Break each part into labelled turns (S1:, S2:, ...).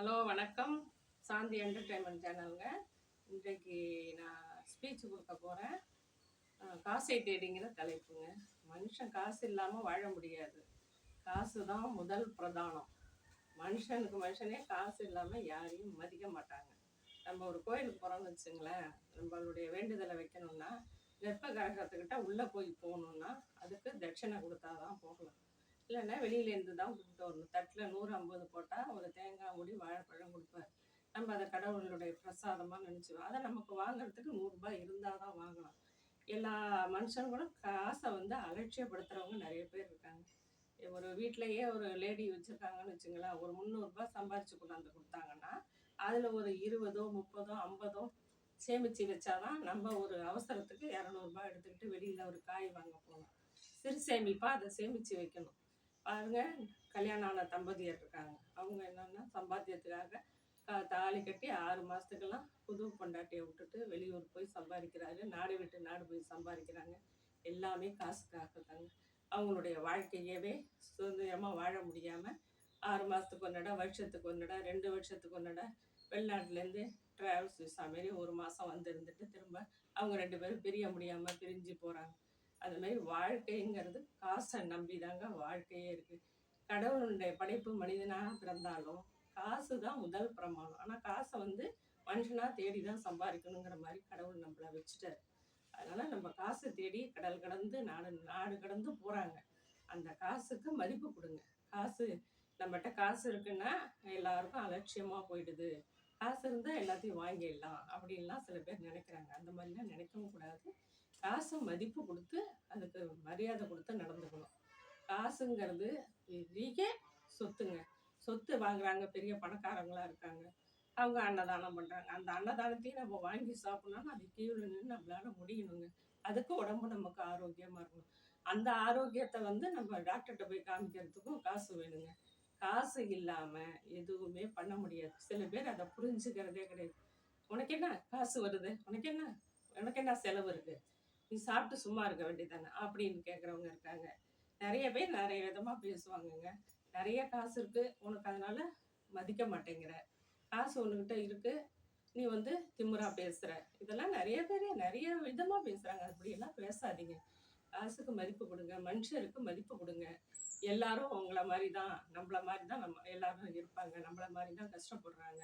S1: Hello வணக்கம். சாந்தி entertainment சேனலுங்க இன்றைக்கு நான் ஸ்பீச் கொடுக்க போகிறேன் காசை தேடிங்கிற தலைப்புங்க. மனுஷன் காசு இல்லாமல் வாழ முடியாது. காசு தான் முதல் பிரதானம். மனுஷனுக்கு மனுஷனே காசு இல்லாமல் யாரையும் மதிக்க மாட்டாங்க. நம்ம ஒரு கோயிலுக்கு போகிறோம்னு வச்சுங்களேன். நம்மளுடைய வேண்டுதலை வைக்கணும்னா வெப்ப கரகத்துக்கிட்ட உள்ளே போய் போகணுன்னா அதுக்கு தட்சணை கொடுத்தா தான் போகலாம். இல்லைன்னா வெளியிலேருந்து தான் கொடுத்துட்டு வரணும். தட்டில் நூறு ஐம்பது போட்டால் ஒரு தேங்காய் மூடி வாழைப்பழம் கொடுப்பார் நம்ம அதை கடவுளுடைய பிரசாதமாக நினச்சிடுவோம் அதை நமக்கு வாங்குறதுக்கு நூறுரூபா இருந்தால் தான் வாங்கலாம். எல்லா மனுஷங்களும் காசை வந்து அலட்சியப்படுத்துகிறவங்க நிறைய பேர் இருக்காங்க. ஒரு வீட்டிலையே ஒரு லேடி வச்சுருக்காங்கன்னு வச்சுங்களேன். ஒரு முந்நூறுரூபா சம்பாரிச்சு கொண்டாந்து கொடுத்தாங்கன்னா அதில் ஒரு இருபதோ முப்பதோ ஐம்பதோ சேமித்து வச்சாதான் நம்ம ஒரு அவசரத்துக்கு இரநூறுபா எடுத்துக்கிட்டு வெளியில் ஒரு காய் வாங்க போகலாம். சிறு சேமிப்பாக அதை சேமித்து வைக்கணும். பாருங்க கல்யாணம் ஆன தம்பதியர் இருக்காங்க. அவங்க என்னென்னா சம்பாத்தியத்துக்காக தாலி கட்டி ஆறு மாதத்துக்கெல்லாம் புது பொண்டாட்டியை விட்டுட்டு வெளியூர் போய் சம்பாதிக்கிறாரு. நாடு விட்டு நாடு போய் சம்பாதிக்கிறாங்க. எல்லாமே காசுக்காக தாங்க. அவங்களுடைய வாழ்க்கையவே சுதந்திரமாக வாழ முடியாமல் ஆறு மாதத்துக்கு ஒன்னடா வருஷத்துக்கு ஒன்னடா ரெண்டு வருஷத்துக்கு ஒன்னடா வெளிநாட்டிலேருந்து ட்ராவல்ஸ் விசா மாரி ஒரு மாதம் வந்து இருந்துட்டு திரும்ப அவங்க ரெண்டு பேரும் பிரிய முடியாமல் பிரிஞ்சு போகிறாங்க அது மாதிரி வாழ்க்கைங்கிறது காசை நம்பி தாங்க வாழ்க்கையே இருக்குது கடவுளுடைய படைப்பு மனிதனாக பிறந்தாலும் காசு தான் முதல் பிரமாணம். ஆனால் காசை வந்து மனுஷனாக தேடி தான் சம்பாதிக்கணுங்கிற மாதிரி கடவுள் நம்மளை வச்சுட்டாரு. அதனால் நம்ம காசை தேடி கடல் கடந்து நாடு நாடு கடந்து போகிறாங்க அந்த காசுக்கு மதிப்பு கொடுங்க. காசு நம்மகிட்ட காசு இருக்குன்னா எல்லாருக்கும் அலட்சியமாக போயிடுது. காசு இருந்தால் எல்லாத்தையும் வாங்கிடலாம் அப்படின்லாம் சில பேர் நினைக்கிறாங்க. அந்த மாதிரிலாம் நினைக்கவும் கூடாது. காசு மதிப்பு கொடுத்து அதுக்கு மரியாதை கொடுத்து நடந்துக்கணும். காசுங்கிறது பெரிய சொத்துங்க. சொத்து வாங்குறாங்க பெரிய பணக்காரங்களா இருக்காங்க. அவங்க அன்னதானம் பண்றாங்க. அந்த அன்னதானத்தையும் நம்ம வாங்கி சாப்பிடணும் அது கீழே நின்று நம்மளால முடியணுங்க. அதுக்கு உடம்பு நமக்கு ஆரோக்கியமா இருக்கணும். அந்த ஆரோக்கியத்தை வந்து நம்ம டாக்டர்கிட்ட போய் காமிக்கிறதுக்கும் காசு வேணுங்க. காசு இல்லாம எதுவுமே பண்ண முடியாது. சில பேர் அதை புரிஞ்சுக்கிறதே கிடையாது. உனக்கு என்ன? காசு வருது. உனக்கு என்ன? உனக்கு என்ன செலவு இருக்கு? நீ சாப்பிட்டு சும்மா இருக்க வேண்டியதானே அப்படின்னு கேட்குறவங்க இருக்காங்க. நிறைய பேர் நிறைய விதமாக பேசுவாங்கங்க. நிறைய காசு இருக்குது உனக்கு அதனால் மதிக்க மாட்டேங்கிற. காசு உன்கிட்ட இருக்குது நீ வந்து திமுறா பேசுகிற இதெல்லாம் நிறைய பேர் நிறைய விதமாக பேசுகிறாங்க அப்படியெல்லாம் பேசாதீங்க. காசுக்கு மதிப்பு கொடுங்க. மனுஷருக்கு மதிப்பு கொடுங்க. எல்லாரும் உங்களை மாதிரி தான் நம்மள மாதிரி தான் நம்ம எல்லாரும் இருப்பாங்க. நம்மள மாதிரி தான் கஷ்டப்படுறாங்க.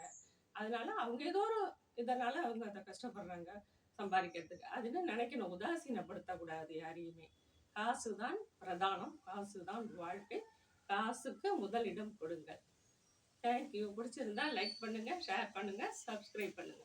S1: அதனால அவங்க ஏதோ ஒரு இதனால அவங்க அதை கஷ்டப்படுறாங்க. சம்பாதிக்கிறதுக்கு. அதுன்னு நினைக்கணும்? உதாசீனப்படுத்தக்கூடாது யாரையுமே. காசு தான் பிரதானம். காசு தான் வாழ்க்கை. காசுக்கு முதலிடம் கொடுங்கள். தேங்க்யூ பிடிச்சிருந்தா லைக் பண்ணுங்க ஷேர் பண்ணுங்க சப்ஸ்கிரைப் பண்ணுங்க.